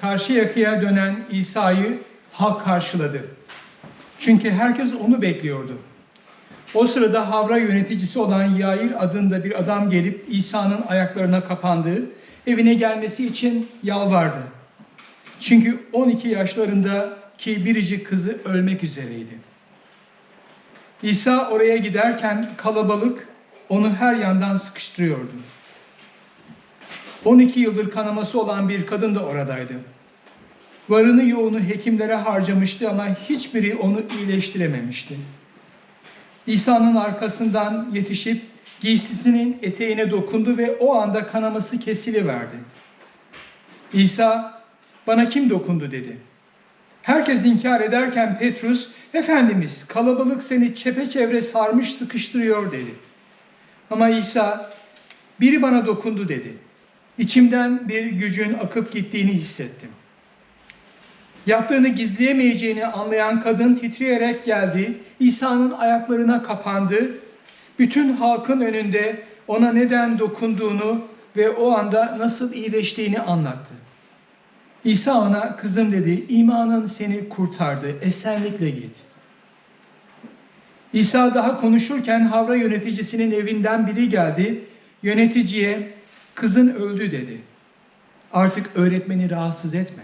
karşı yakaya dönen İsa'yı halk karşıladı. Çünkü herkes onu bekliyordu. O sırada Havra yöneticisi olan Yair adında bir adam gelip İsa'nın ayaklarına kapandı, evine gelmesi için yalvardı. Çünkü 12 yaşlarındaki biricik kızı ölmek üzereydi. İsa oraya giderken kalabalık onu her yandan sıkıştırıyordu. 12 yıldır kanaması olan bir kadın da oradaydı. Varını yoğunu hekimlere harcamıştı ama hiçbiri onu iyileştirememişti. İsa'nın arkasından yetişip giysisinin eteğine dokundu ve o anda kanaması kesiliverdi. İsa bana kim dokundu dedi. Herkes inkar ederken Petrus, Efendimiz kalabalık seni çepeçevre sarmış sıkıştırıyor dedi. Ama İsa, biri bana dokundu dedi. İçimden bir gücün akıp gittiğini hissettim. Yaptığını gizleyemeyeceğini anlayan kadın titreyerek geldi, İsa'nın ayaklarına kapandı. Bütün halkın önünde ona neden dokunduğunu ve o anda nasıl iyileştiğini anlattı. İsa ona kızım dedi, imanın seni kurtardı, esenlikle git. İsa daha konuşurken Havra yöneticisinin evinden biri geldi. Yöneticiye kızın öldü dedi. Artık öğretmeni rahatsız etme.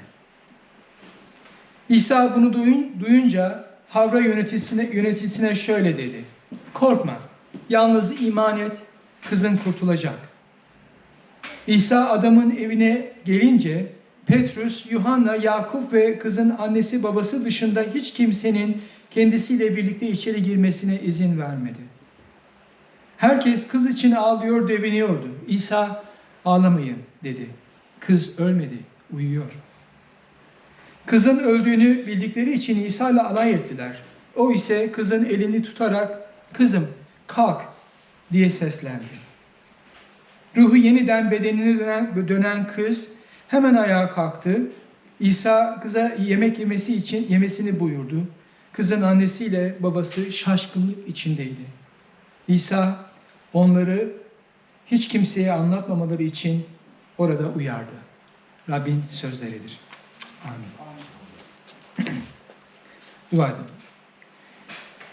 İsa bunu duyun, duyunca Havra yöneticisine, yöneticisine şöyle dedi. Korkma, yalnız iman et, kızın kurtulacak. İsa adamın evine gelince Petrus, Yuhanna, Yakup ve kızın annesi babası dışında hiç kimsenin kendisiyle birlikte içeri girmesine izin vermedi. Herkes kız için ağlıyor, deviniyordu. İsa ağlamayın dedi. Kız ölmedi, uyuyor. Kızın öldüğünü bildikleri için İsa ile alay ettiler. O ise kızın elini tutarak kızım kalk diye seslendi. Ruhu yeniden bedenine dönen, kız hemen ayağa kalktı. İsa kıza yemek yemesi için yemesini buyurdu. Kızın annesiyle babası şaşkınlık içindeydi. İsa onları hiç kimseye anlatmamaları için orada uyardı. Rabbin sözleridir. Amin. Dua edin.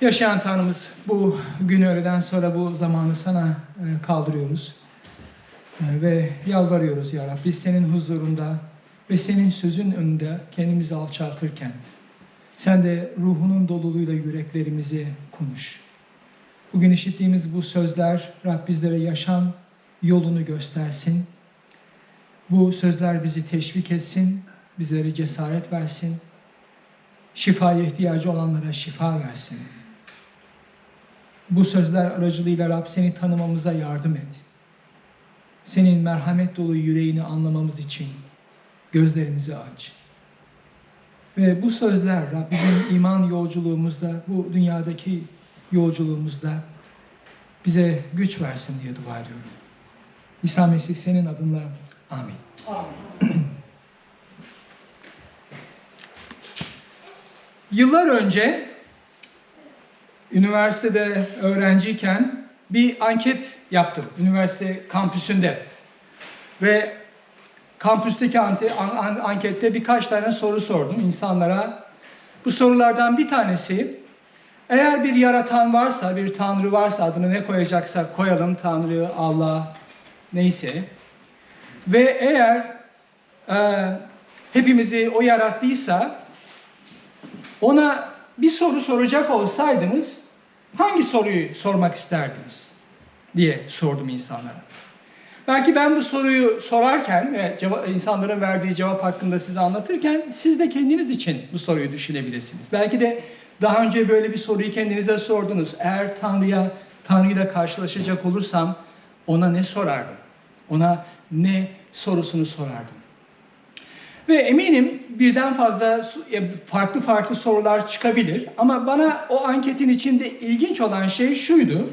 Yaşayan Tanrımız bu günü öğleden sonra bu zamanı sana e, kaldırıyoruz. E, Ve yalvarıyoruz ya Rabbi senin huzurunda ve senin sözün önünde kendimizi alçaltırken sen de ruhunun doluluğuyla yüreklerimizi konuş. Bugün işittiğimiz bu sözler Rab bizlere yaşam yolunu göstersin. Bu sözler bizi teşvik etsin, bizlere cesaret versin. Şifaya ihtiyacı olanlara şifa versin. Bu sözler aracılığıyla Rab seni tanımamıza yardım et. Senin merhamet dolu yüreğini anlamamız için gözlerimizi aç. Ve bu sözler Rab bizim iman yolculuğumuzda, bu dünyadaki yolculuğumuzda bize güç versin diye dua ediyorum. İsa Mesih senin adınla amin. Yıllar önce üniversitede öğrenciyken bir anket yaptım üniversite kampüsünde. Ve kampüsteki an- an- ankette birkaç tane soru sordum insanlara. Bu sorulardan bir tanesi eğer bir yaratan varsa, bir tanrı varsa adını ne koyacaksak koyalım tanrı, Allah neyse. Ve eğer e, hepimizi o yarattıysa ona bir soru soracak olsaydınız hangi soruyu sormak isterdiniz diye sordum insanlara. Belki ben bu soruyu sorarken ve insanların verdiği cevap hakkında size anlatırken siz de kendiniz için bu soruyu düşünebilirsiniz. Belki de daha önce böyle bir soruyu kendinize sordunuz. Eğer Tanrı'ya Tanrı'yla karşılaşacak olursam ona ne sorardım? Ona ne sorusunu sorardım? Ve eminim birden fazla e, farklı farklı sorular çıkabilir. Ama bana o anketin içinde ilginç olan şey şuydu.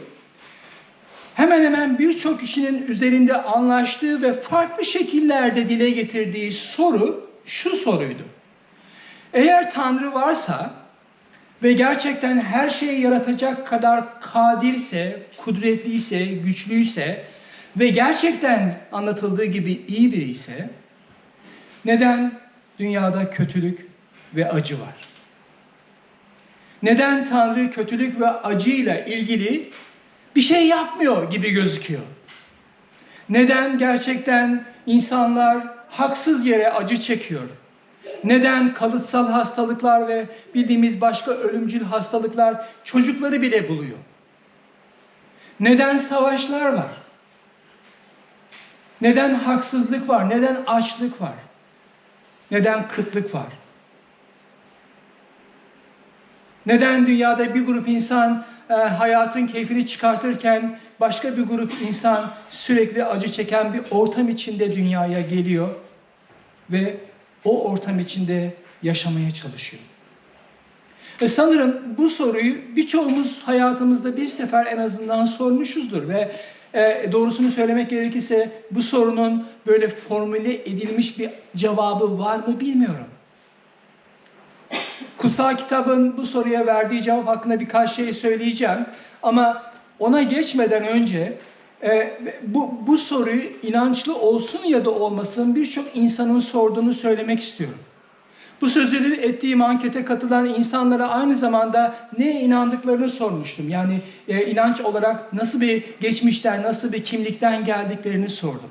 Hemen hemen birçok kişinin üzerinde anlaştığı ve farklı şekillerde dile getirdiği soru şu soruydu. Eğer Tanrı varsa ve gerçekten her şeyi yaratacak kadar kadirse, kudretliyse, güçlüyse ve gerçekten anlatıldığı gibi iyi biri ise neden dünyada kötülük ve acı var? Neden Tanrı kötülük ve acıyla ilgili bir şey yapmıyor gibi gözüküyor? Neden gerçekten insanlar haksız yere acı çekiyor? Neden kalıtsal hastalıklar ve bildiğimiz başka ölümcül hastalıklar çocukları bile buluyor? Neden savaşlar var? Neden haksızlık var? Neden açlık var? Neden kıtlık var? Neden dünyada bir grup insan e, hayatın keyfini çıkartırken başka bir grup insan sürekli acı çeken bir ortam içinde dünyaya geliyor ve o ortam içinde yaşamaya çalışıyor? Ve sanırım bu soruyu birçoğumuz hayatımızda bir sefer en azından sormuşuzdur ve e, doğrusunu söylemek gerekirse bu sorunun böyle formüle edilmiş bir cevabı var mı bilmiyorum. Kutsal kitabın bu soruya verdiği cevap hakkında birkaç şey söyleyeceğim. Ama ona geçmeden önce e, bu, bu soruyu inançlı olsun ya da olmasın birçok insanın sorduğunu söylemek istiyorum. Bu sözleri ettiğim ankete katılan insanlara aynı zamanda ne inandıklarını sormuştum. Yani e, inanç olarak nasıl bir geçmişten, nasıl bir kimlikten geldiklerini sordum.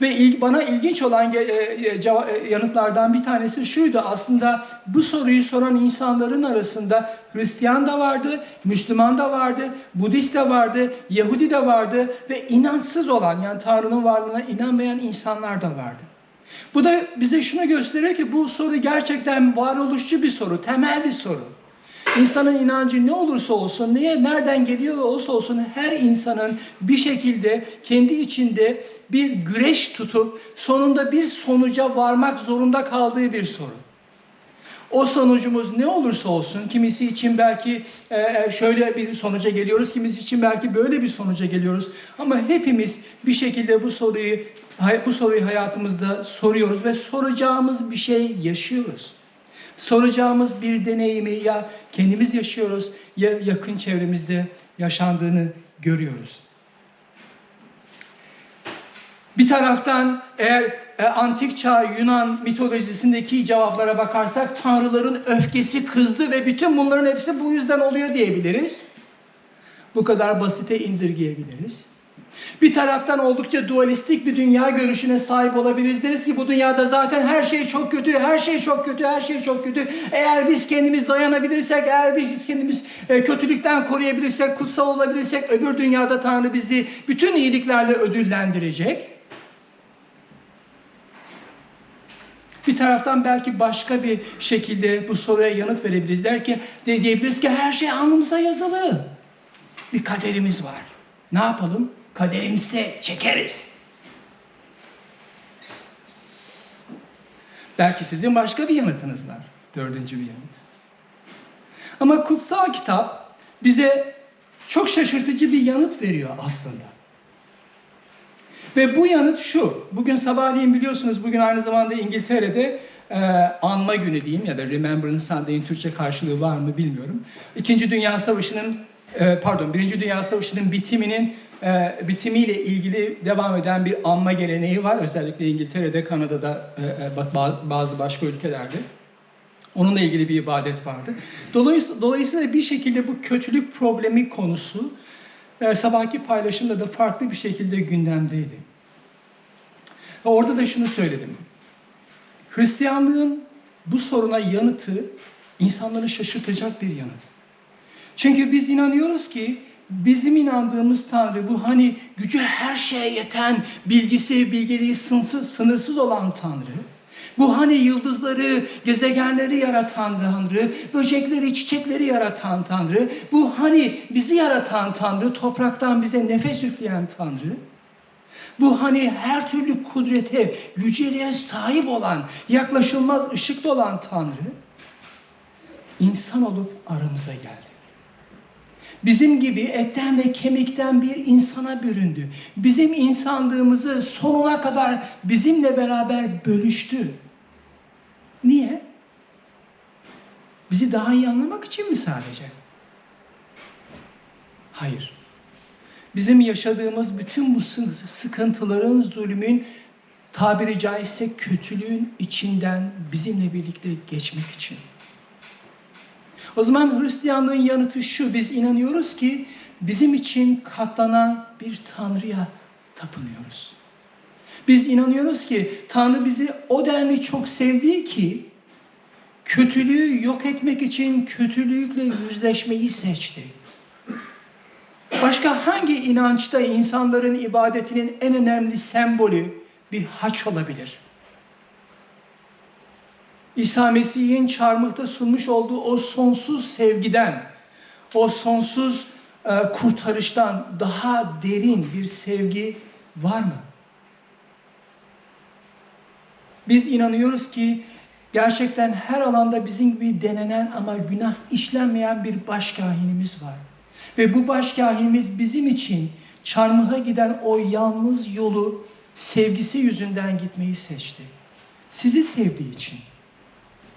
Ve il, bana ilginç olan e, e, e, yanıtlardan bir tanesi şuydu. Aslında bu soruyu soran insanların arasında Hristiyan da vardı, Müslüman da vardı, Budist de vardı, Yahudi de vardı ve inançsız olan yani Tanrı'nın varlığına inanmayan insanlar da vardı. Bu da bize şunu gösteriyor ki bu soru gerçekten varoluşçu bir soru, temel bir soru. İnsanın inancı ne olursa olsun, neye nereden geliyor olursa olsun her insanın bir şekilde kendi içinde bir güreş tutup sonunda bir sonuca varmak zorunda kaldığı bir soru. O sonucumuz ne olursa olsun, kimisi için belki e, şöyle bir sonuca geliyoruz, kimisi için belki böyle bir sonuca geliyoruz. Ama hepimiz bir şekilde bu soruyu bu soruyu hayatımızda soruyoruz ve soracağımız bir şey yaşıyoruz. Soracağımız bir deneyimi ya kendimiz yaşıyoruz ya yakın çevremizde yaşandığını görüyoruz. Bir taraftan eğer e, antik çağ Yunan mitolojisindeki cevaplara bakarsak tanrıların öfkesi kızdı ve bütün bunların hepsi bu yüzden oluyor diyebiliriz. Bu kadar basite indirgeyebiliriz. Bir taraftan oldukça dualistik bir dünya görüşüne sahip olabiliriz. Deriz ki bu dünyada zaten her şey çok kötü, her şey çok kötü, her şey çok kötü. Eğer biz kendimiz dayanabilirsek, eğer biz kendimiz e, kötülükten koruyabilirsek, kutsal olabilirsek öbür dünyada Tanrı bizi bütün iyiliklerle ödüllendirecek. Bir taraftan belki başka bir şekilde bu soruya yanıt verebiliriz. Der ki, diyebiliriz ki her şey alnımıza yazılı. Bir kaderimiz var. Ne yapalım? Kaderimizde çekeriz. Belki sizin başka bir yanıtınız var. Dördüncü bir yanıt. Ama kutsal kitap bize çok şaşırtıcı bir yanıt veriyor aslında. Ve bu yanıt şu. Bugün sabahleyin biliyorsunuz bugün aynı zamanda İngiltere'de e, anma günü diyeyim ya da Remembrance Sunday'in Türkçe karşılığı var mı bilmiyorum. İkinci Dünya Savaşı'nın e, pardon Birinci Dünya Savaşı'nın bitiminin e, bitimiyle ilgili devam eden bir anma geleneği var. Özellikle İngiltere'de, Kanada'da, e, e, bazı başka ülkelerde. Onunla ilgili bir ibadet vardı. Dolayısıyla, bir şekilde bu kötülük problemi konusu e, sabahki paylaşımda da farklı bir şekilde gündemdeydi. Ve orada da şunu söyledim. Hristiyanlığın bu soruna yanıtı insanları şaşırtacak bir yanıt. Çünkü biz inanıyoruz ki bizim inandığımız Tanrı bu hani gücü her şeye yeten, bilgisi, bilgeliği sınırsız, sınırsız olan Tanrı. Bu hani yıldızları, gezegenleri yaratan Tanrı, böcekleri, çiçekleri yaratan Tanrı. Bu hani bizi yaratan Tanrı, topraktan bize nefes üfleyen Tanrı. Bu hani her türlü kudrete, yüceliğe sahip olan, yaklaşılmaz ışıklı olan Tanrı insan olup aramıza geldi. Bizim gibi etten ve kemikten bir insana büründü. Bizim insanlığımızı sonuna kadar bizimle beraber bölüştü. Niye? Bizi daha iyi anlamak için mi sadece? Hayır. Bizim yaşadığımız bütün bu sıkıntıların, zulmün tabiri caizse kötülüğün içinden bizimle birlikte geçmek için. O zaman Hristiyanlığın yanıtı şu, biz inanıyoruz ki bizim için katlanan bir Tanrı'ya tapınıyoruz. Biz inanıyoruz ki Tanrı bizi o denli çok sevdiği ki kötülüğü yok etmek için kötülükle yüzleşmeyi seçti. Başka hangi inançta insanların ibadetinin en önemli sembolü bir haç olabilir? İsa Mesih'in çarmıhta sunmuş olduğu o sonsuz sevgiden, o sonsuz e, kurtarıştan daha derin bir sevgi var mı? Biz inanıyoruz ki gerçekten her alanda bizim gibi denenen ama günah işlenmeyen bir başkahinimiz var. Ve bu başkahinimiz bizim için çarmıha giden o yalnız yolu sevgisi yüzünden gitmeyi seçti. Sizi sevdiği için.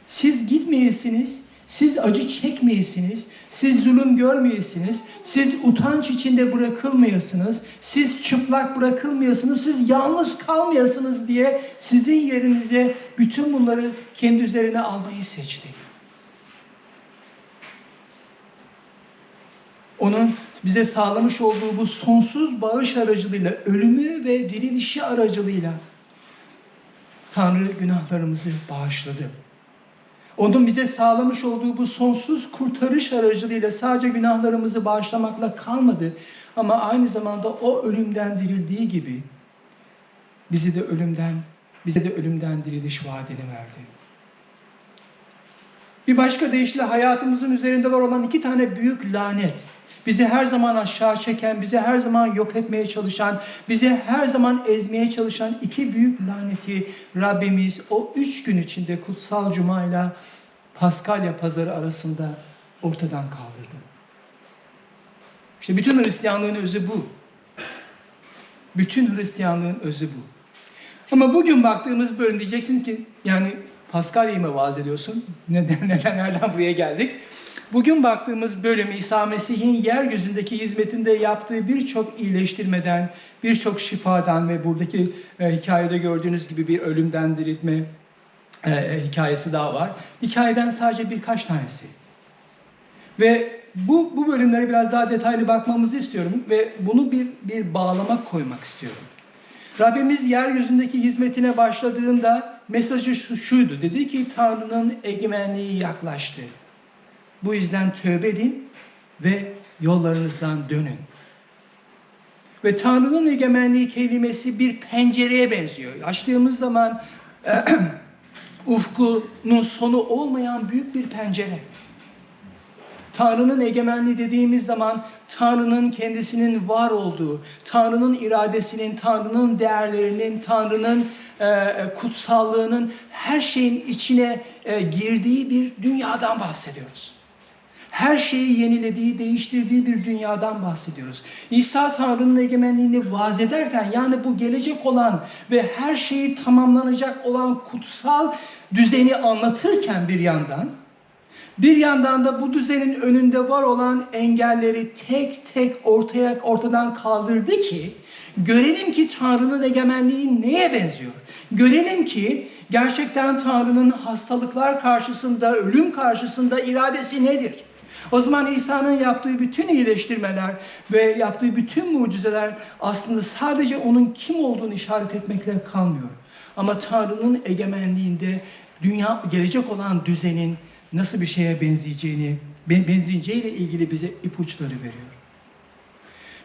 Siz gitmeyesiniz, siz acı çekmeyesiniz, siz zulüm görmeyesiniz, siz utanç içinde bırakılmayasınız, siz çıplak bırakılmayasınız, siz yalnız kalmayasınız diye sizin yerinize bütün bunları kendi üzerine almayı seçti. Onun bize sağlamış olduğu bu sonsuz bağış aracılığıyla, ölümü ve dirilişi aracılığıyla Tanrı günahlarımızı bağışladı. Onun bize sağlamış olduğu bu sonsuz kurtarış aracılığıyla sadece günahlarımızı bağışlamakla kalmadı. Ama aynı zamanda o ölümden dirildiği gibi bizi de ölümden, bize de ölümden diriliş vaadini verdi. Bir başka deyişle hayatımızın üzerinde var olan iki tane büyük lanet. Bizi her zaman aşağı çeken, bizi her zaman yok etmeye çalışan, bizi her zaman ezmeye çalışan iki büyük laneti Rabbimiz o üç gün içinde kutsal cuma ile Paskalya pazarı arasında ortadan kaldırdı. İşte bütün Hristiyanlığın özü bu. Bütün Hristiyanlığın özü bu. Ama bugün baktığımız bölüm diyeceksiniz ki yani Paskalya'yı mı vaaz ediyorsun? Neden, neden, nereden buraya geldik? Bugün baktığımız bölüm İsa Mesih'in yeryüzündeki hizmetinde yaptığı birçok iyileştirmeden, birçok şifadan ve buradaki e, hikayede gördüğünüz gibi bir ölümden diriltme e, hikayesi daha var. Hikayeden sadece birkaç tanesi. Ve bu, bu bölümlere biraz daha detaylı bakmamızı istiyorum ve bunu bir, bir bağlama koymak istiyorum. Rabbimiz yeryüzündeki hizmetine başladığında mesajı şu, şuydu. Dedi ki Tanrı'nın egemenliği yaklaştı. Bu yüzden tövbe edin ve yollarınızdan dönün. Ve Tanrı'nın egemenliği kelimesi bir pencereye benziyor. Açtığımız zaman ufkunun sonu olmayan büyük bir pencere. Tanrı'nın egemenliği dediğimiz zaman Tanrı'nın kendisinin var olduğu, Tanrı'nın iradesinin, Tanrı'nın değerlerinin, Tanrı'nın e, kutsallığının her şeyin içine e, girdiği bir dünyadan bahsediyoruz. Her şeyi yenilediği, değiştirdiği bir dünyadan bahsediyoruz. İsa Tanrı'nın egemenliğini vaz ederken yani bu gelecek olan ve her şeyi tamamlanacak olan kutsal düzeni anlatırken bir yandan bir yandan da bu düzenin önünde var olan engelleri tek tek ortaya ortadan kaldırdı ki görelim ki Tanrı'nın egemenliği neye benziyor? Görelim ki gerçekten Tanrı'nın hastalıklar karşısında, ölüm karşısında iradesi nedir? O zaman İsa'nın yaptığı bütün iyileştirmeler ve yaptığı bütün mucizeler aslında sadece onun kim olduğunu işaret etmekle kalmıyor. Ama Tanrı'nın egemenliğinde dünya gelecek olan düzenin nasıl bir şeye benzeyeceğini, benzeyeceğiyle ilgili bize ipuçları veriyor.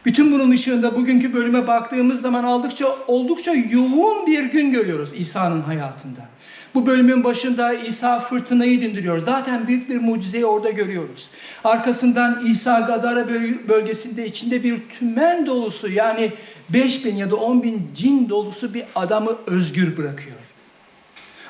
Bütün bunun ışığında bugünkü bölüme baktığımız zaman aldıkça oldukça yoğun bir gün görüyoruz İsa'nın hayatında. Bu bölümün başında İsa fırtınayı dindiriyor. Zaten büyük bir mucizeyi orada görüyoruz. Arkasından İsa Gadara bölgesinde içinde bir tümen dolusu yani 5 bin ya da 10 bin cin dolusu bir adamı özgür bırakıyor.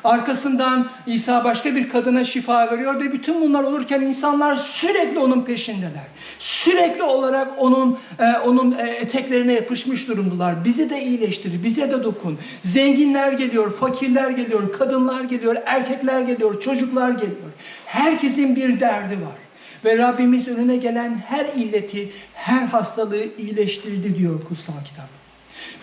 Arkasından İsa başka bir kadına şifa veriyor ve bütün bunlar olurken insanlar sürekli onun peşindeler. Sürekli olarak onun e, onun e, eteklerine yapışmış durumdalar. Bizi de iyileştir, bize de dokun. Zenginler geliyor, fakirler geliyor, kadınlar geliyor, erkekler geliyor, çocuklar geliyor. Herkesin bir derdi var. Ve Rabbimiz önüne gelen her illeti, her hastalığı iyileştirdi diyor kutsal kitap.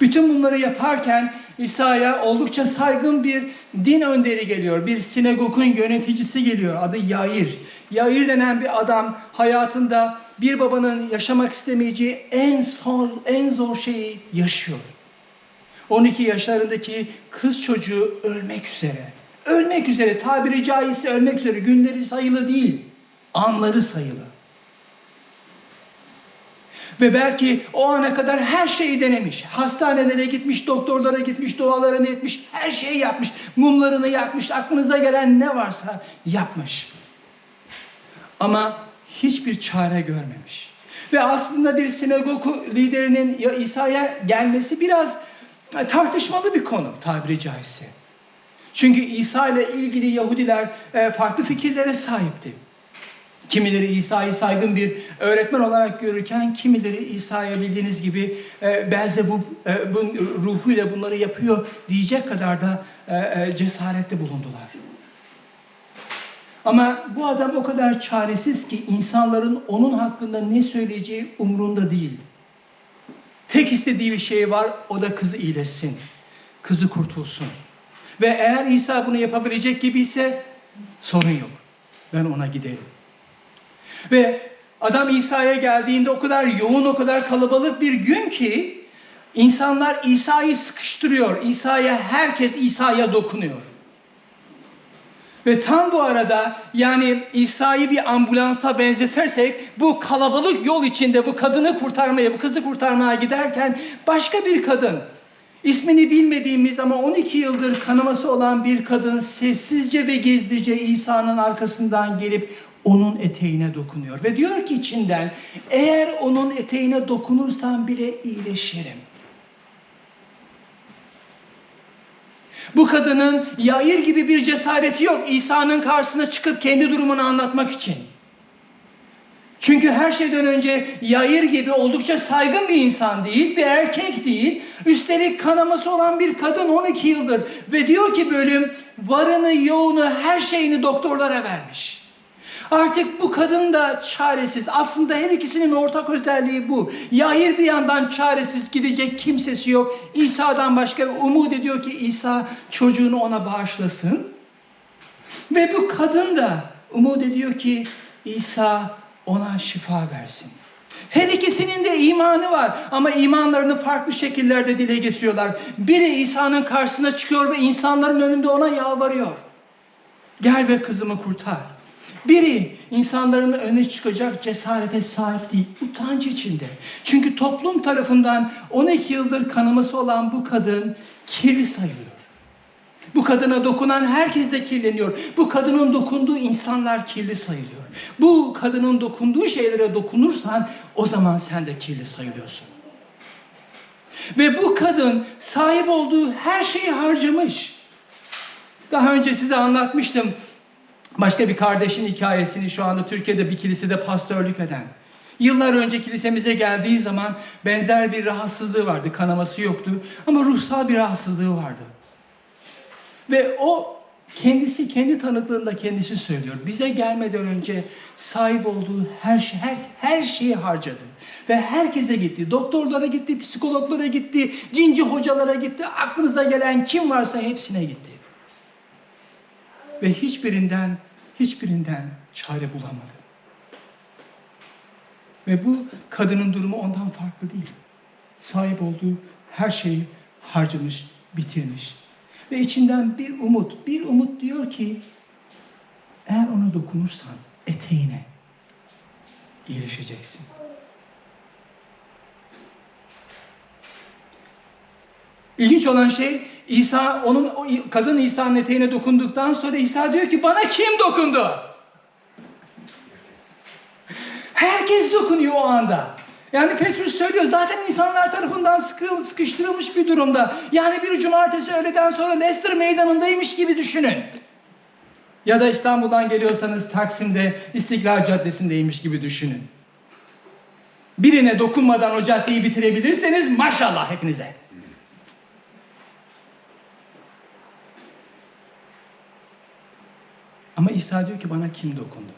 Bütün bunları yaparken İsa'ya oldukça saygın bir din önderi geliyor. Bir sinagogun yöneticisi geliyor. Adı Yair. Yair denen bir adam hayatında bir babanın yaşamak istemeyeceği en zor, en zor şeyi yaşıyor. 12 yaşlarındaki kız çocuğu ölmek üzere. Ölmek üzere, tabiri caizse ölmek üzere. Günleri sayılı değil, anları sayılı. Ve belki o ana kadar her şeyi denemiş. Hastanelere gitmiş, doktorlara gitmiş, dualarını etmiş, her şeyi yapmış. Mumlarını yakmış, aklınıza gelen ne varsa yapmış. Ama hiçbir çare görmemiş. Ve aslında bir sinagog liderinin ya İsa'ya gelmesi biraz e, tartışmalı bir konu tabiri caizse. Çünkü İsa ile ilgili Yahudiler e, farklı fikirlere sahipti. Kimileri İsa'yı saygın bir öğretmen olarak görürken kimileri İsa'ya bildiğiniz gibi e, Belzebub e, bu ruhuyla bunları yapıyor diyecek kadar da e, e, cesarette bulundular. Ama bu adam o kadar çaresiz ki insanların onun hakkında ne söyleyeceği umrunda değil. Tek istediği bir şey var, o da kızı iyileşsin. Kızı kurtulsun. Ve eğer İsa bunu yapabilecek gibi ise sorun yok. Ben ona giderim. Ve adam İsa'ya geldiğinde o kadar yoğun, o kadar kalabalık bir gün ki insanlar İsa'yı sıkıştırıyor. İsa'ya herkes İsa'ya dokunuyor. Ve tam bu arada yani İsa'yı bir ambulansa benzetirsek bu kalabalık yol içinde bu kadını kurtarmaya, bu kızı kurtarmaya giderken başka bir kadın ismini bilmediğimiz ama 12 yıldır kanaması olan bir kadın sessizce ve gizlice İsa'nın arkasından gelip onun eteğine dokunuyor. Ve diyor ki içinden eğer onun eteğine dokunursam bile iyileşirim. Bu kadının Yair gibi bir cesareti yok İsa'nın karşısına çıkıp kendi durumunu anlatmak için. Çünkü her şeyden önce Yair gibi oldukça saygın bir insan değil, bir erkek değil. Üstelik kanaması olan bir kadın 12 yıldır. Ve diyor ki bölüm varını yoğunu her şeyini doktorlara vermiş. Artık bu kadın da çaresiz. Aslında her ikisinin ortak özelliği bu. Yair bir yandan çaresiz gidecek kimsesi yok. İsa'dan başka umut ediyor ki İsa çocuğunu ona bağışlasın. Ve bu kadın da umut ediyor ki İsa ona şifa versin. Her ikisinin de imanı var ama imanlarını farklı şekillerde dile getiriyorlar. Biri İsa'nın karşısına çıkıyor ve insanların önünde ona yalvarıyor. Gel ve kızımı kurtar. Biri insanların önüne çıkacak cesarete sahip değil, utanç içinde. Çünkü toplum tarafından 12 yıldır kanaması olan bu kadın kirli sayılıyor. Bu kadına dokunan herkes de kirleniyor. Bu kadının dokunduğu insanlar kirli sayılıyor. Bu kadının dokunduğu şeylere dokunursan o zaman sen de kirli sayılıyorsun. Ve bu kadın sahip olduğu her şeyi harcamış. Daha önce size anlatmıştım. Başka bir kardeşin hikayesini şu anda Türkiye'de bir kilisede pastörlük eden. Yıllar önce kilisemize geldiği zaman benzer bir rahatsızlığı vardı. Kanaması yoktu ama ruhsal bir rahatsızlığı vardı. Ve o kendisi kendi tanıklığında kendisi söylüyor. Bize gelmeden önce sahip olduğu her şey her, her şeyi harcadı ve herkese gitti. Doktorlara gitti, psikologlara gitti, cinci hocalara gitti. Aklınıza gelen kim varsa hepsine gitti. Ve hiçbirinden hiçbirinden çare bulamadı. Ve bu kadının durumu ondan farklı değil. Sahip olduğu her şeyi harcamış, bitirmiş. Ve içinden bir umut, bir umut diyor ki eğer ona dokunursan eteğine iyileşeceksin. İlginç olan şey İsa onun o kadın İsa'nın eteğine dokunduktan sonra İsa diyor ki bana kim dokundu? Herkes dokunuyor o anda. Yani Petrus söylüyor zaten insanlar tarafından sıkı, sıkıştırılmış bir durumda. Yani bir cumartesi öğleden sonra Leicester meydanındaymış gibi düşünün. Ya da İstanbul'dan geliyorsanız Taksim'de İstiklal Caddesi'ndeymiş gibi düşünün. Birine dokunmadan o caddeyi bitirebilirseniz maşallah hepinize. Ama İsa diyor ki bana kim dokundu?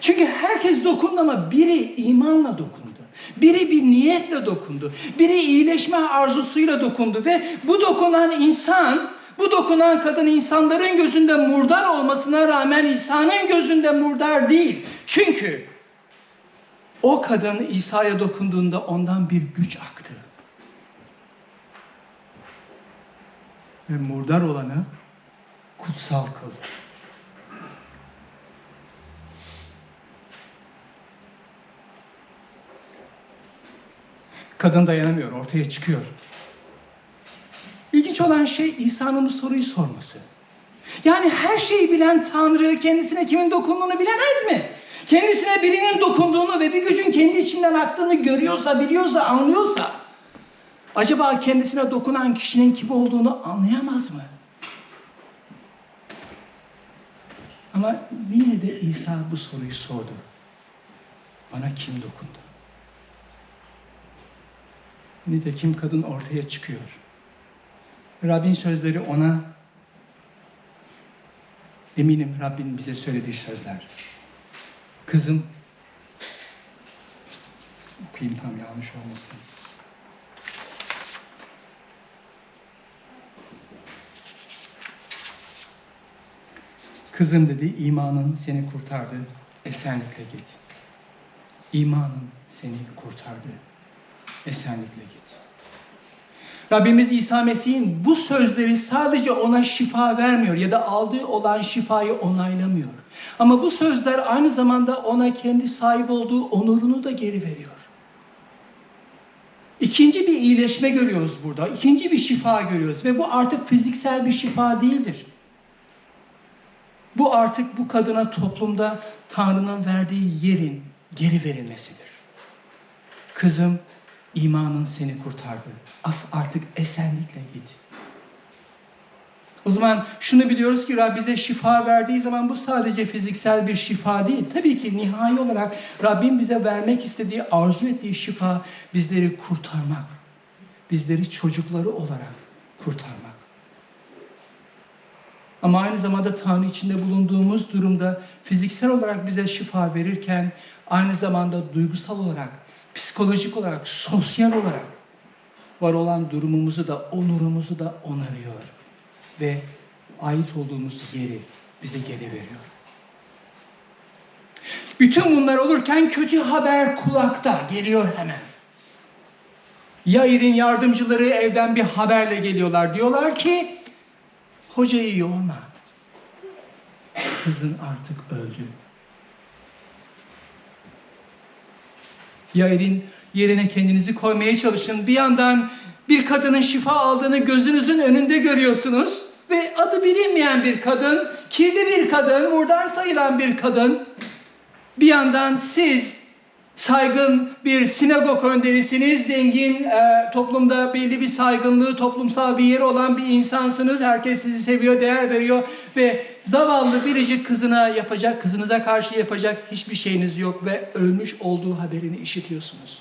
Çünkü herkes dokundu ama biri imanla dokundu. Biri bir niyetle dokundu. Biri iyileşme arzusuyla dokundu ve bu dokunan insan, bu dokunan kadın insanların gözünde murdar olmasına rağmen İsa'nın gözünde murdar değil. Çünkü o kadın İsa'ya dokunduğunda ondan bir güç aktı. Ve murdar olanı kutsal kıldı. Kadın dayanamıyor, ortaya çıkıyor. İlginç olan şey İsa'nın bu soruyu sorması. Yani her şeyi bilen Tanrı kendisine kimin dokunduğunu bilemez mi? Kendisine birinin dokunduğunu ve bir gücün kendi içinden aktığını görüyorsa, biliyorsa, anlıyorsa acaba kendisine dokunan kişinin kim olduğunu anlayamaz mı? Ama yine de İsa bu soruyu sordu. Bana kim dokundu? Nitekim kadın ortaya çıkıyor. Rabbin sözleri ona eminim Rabbin bize söylediği sözler. Kızım okuyayım tam yanlış olmasın. Kızım dedi imanın seni kurtardı. Esenlikle git. İmanın seni kurtardı. Esenlikle git. Rabbimiz İsa Mesih'in bu sözleri sadece ona şifa vermiyor ya da aldığı olan şifayı onaylamıyor. Ama bu sözler aynı zamanda ona kendi sahip olduğu onurunu da geri veriyor. İkinci bir iyileşme görüyoruz burada. İkinci bir şifa görüyoruz ve bu artık fiziksel bir şifa değildir. Bu artık bu kadına toplumda Tanrı'nın verdiği yerin geri verilmesidir. Kızım imanın seni kurtardı. As artık esenlikle git. O zaman şunu biliyoruz ki Rab bize şifa verdiği zaman bu sadece fiziksel bir şifa değil. Tabii ki nihai olarak Rabbim bize vermek istediği, arzu ettiği şifa bizleri kurtarmak. Bizleri çocukları olarak kurtarmak. Ama aynı zamanda Tanrı içinde bulunduğumuz durumda fiziksel olarak bize şifa verirken aynı zamanda duygusal olarak, psikolojik olarak, sosyal olarak var olan durumumuzu da, onurumuzu da onarıyor. Ve ait olduğumuz yeri bize geri veriyor. Bütün bunlar olurken kötü haber kulakta geliyor hemen. Yair'in yardımcıları evden bir haberle geliyorlar. Diyorlar ki hocayı yorma. Kızın artık öldü. Yair'in yerine kendinizi koymaya çalışın. Bir yandan bir kadının şifa aldığını gözünüzün önünde görüyorsunuz. Ve adı bilinmeyen bir kadın, kirli bir kadın, murdar sayılan bir kadın. Bir yandan siz saygın bir sinagog önderisiniz, zengin, e, toplumda belli bir saygınlığı, toplumsal bir yeri olan bir insansınız. Herkes sizi seviyor, değer veriyor ve zavallı biricik kızına yapacak, kızınıza karşı yapacak hiçbir şeyiniz yok ve ölmüş olduğu haberini işitiyorsunuz.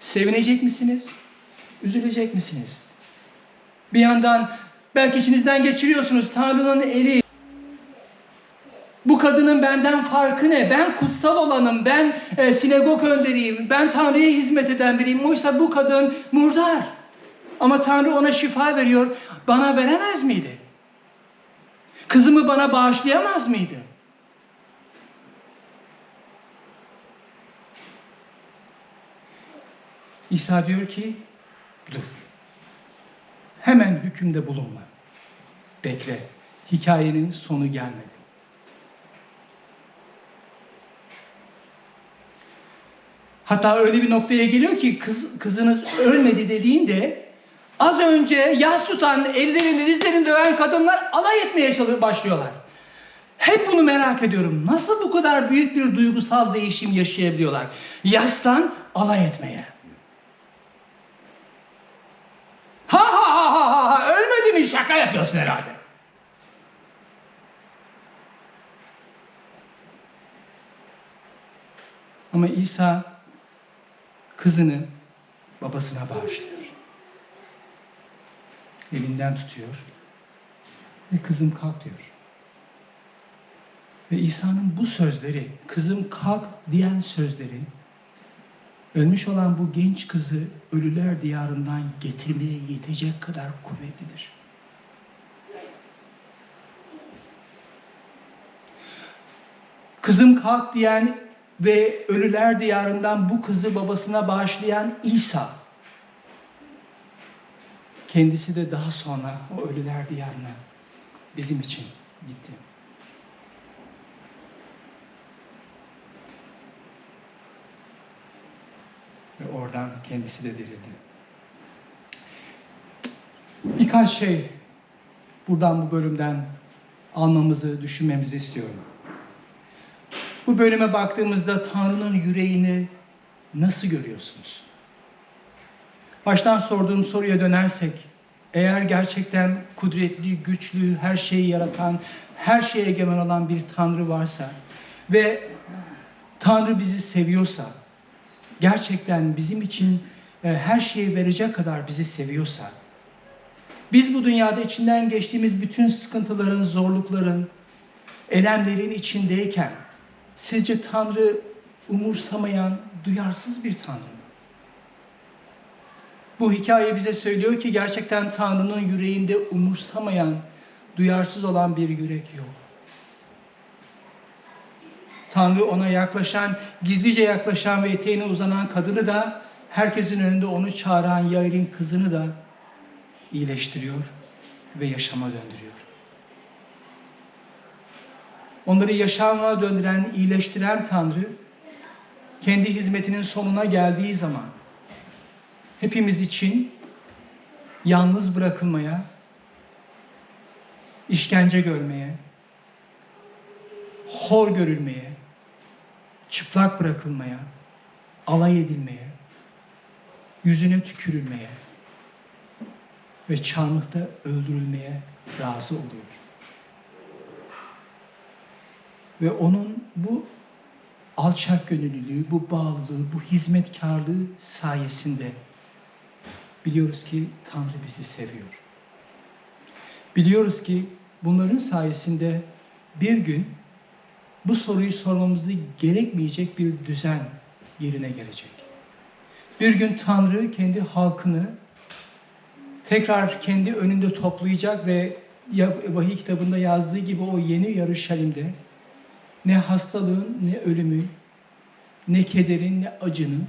Sevinecek misiniz? Üzülecek misiniz? Bir yandan belki içinizden geçiriyorsunuz Tanrı'nın eli bu kadının benden farkı ne? Ben kutsal olanım, ben e, sinagog önderiyim, ben Tanrı'ya hizmet eden biriyim. Oysa bu kadın murdar. Ama Tanrı ona şifa veriyor. Bana veremez miydi? Kızımı bana bağışlayamaz mıydı? İsa diyor ki, dur. Hemen hükümde bulunma. Bekle. Hikayenin sonu gelmedi. Hatta öyle bir noktaya geliyor ki kız, kızınız ölmedi dediğinde az önce yas tutan, ellerini dizlerini döven kadınlar alay etmeye başlıyorlar. Hep bunu merak ediyorum. Nasıl bu kadar büyük bir duygusal değişim yaşayabiliyorlar? Yastan alay etmeye. Ha ha ha ha ha ölmedi mi? Şaka yapıyorsun herhalde. Ama İsa kızını babasına bağışlıyor. Elinden tutuyor ve kızım kalk diyor. Ve İsa'nın bu sözleri, kızım kalk diyen sözleri, ölmüş olan bu genç kızı ölüler diyarından getirmeye yetecek kadar kuvvetlidir. Kızım kalk diyen ve ölüler diyarından bu kızı babasına bağışlayan İsa. Kendisi de daha sonra o ölüler diyarına bizim için gitti. Ve oradan kendisi de dirildi. Birkaç şey buradan bu bölümden almamızı, düşünmemizi istiyorum. Bu bölüme baktığımızda Tanrı'nın yüreğini nasıl görüyorsunuz? Baştan sorduğum soruya dönersek, eğer gerçekten kudretli, güçlü, her şeyi yaratan, her şeye egemen olan bir Tanrı varsa ve Tanrı bizi seviyorsa, gerçekten bizim için e, her şeyi verecek kadar bizi seviyorsa, biz bu dünyada içinden geçtiğimiz bütün sıkıntıların, zorlukların, elemlerin içindeyken sizce Tanrı umursamayan, duyarsız bir Tanrı mı? Bu hikaye bize söylüyor ki gerçekten Tanrı'nın yüreğinde umursamayan, duyarsız olan bir yürek yok. Tanrı ona yaklaşan, gizlice yaklaşan ve eteğine uzanan kadını da, herkesin önünde onu çağıran Yair'in kızını da iyileştiriyor ve yaşama döndürüyor. Onları yaşama döndüren, iyileştiren Tanrı, kendi hizmetinin sonuna geldiği zaman hepimiz için yalnız bırakılmaya, işkence görmeye, hor görülmeye, çıplak bırakılmaya, alay edilmeye, yüzüne tükürülmeye ve çarmıhta öldürülmeye razı oluyor. Ve onun bu alçak gönüllülüğü, bu bağlılığı, bu hizmetkarlığı sayesinde biliyoruz ki Tanrı bizi seviyor. Biliyoruz ki bunların sayesinde bir gün bu soruyu sormamızı gerekmeyecek bir düzen yerine gelecek. Bir gün Tanrı kendi halkını tekrar kendi önünde toplayacak ve vahiy kitabında yazdığı gibi o yeni Yarışalim'de ne hastalığın, ne ölümün, ne kederin, ne acının,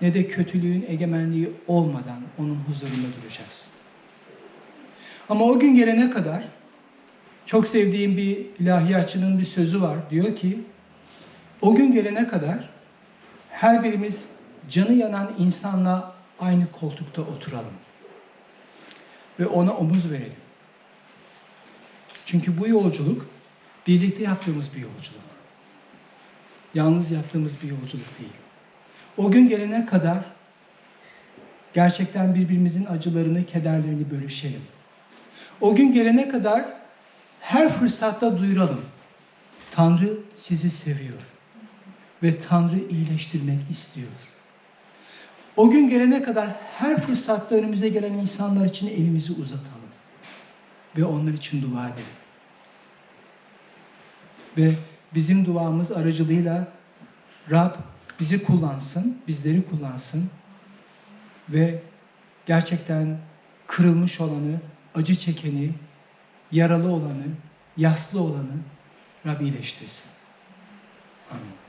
ne de kötülüğün egemenliği olmadan onun huzurunda duracağız. Ama o gün gelene kadar çok sevdiğim bir ilahiyatçının bir sözü var. Diyor ki, o gün gelene kadar her birimiz canı yanan insanla aynı koltukta oturalım. Ve ona omuz verelim. Çünkü bu yolculuk birlikte yaptığımız bir yolculuk. Yalnız yaptığımız bir yolculuk değil. O gün gelene kadar gerçekten birbirimizin acılarını, kederlerini bölüşelim. O gün gelene kadar her fırsatta duyuralım. Tanrı sizi seviyor ve Tanrı iyileştirmek istiyor. O gün gelene kadar her fırsatta önümüze gelen insanlar için elimizi uzatalım ve onlar için dua edelim. Ve bizim duamız aracılığıyla Rab bizi kullansın, bizleri kullansın ve gerçekten kırılmış olanı, acı çekeni, yaralı olanı, yaslı olanı Rab iyileştirsin. Amin.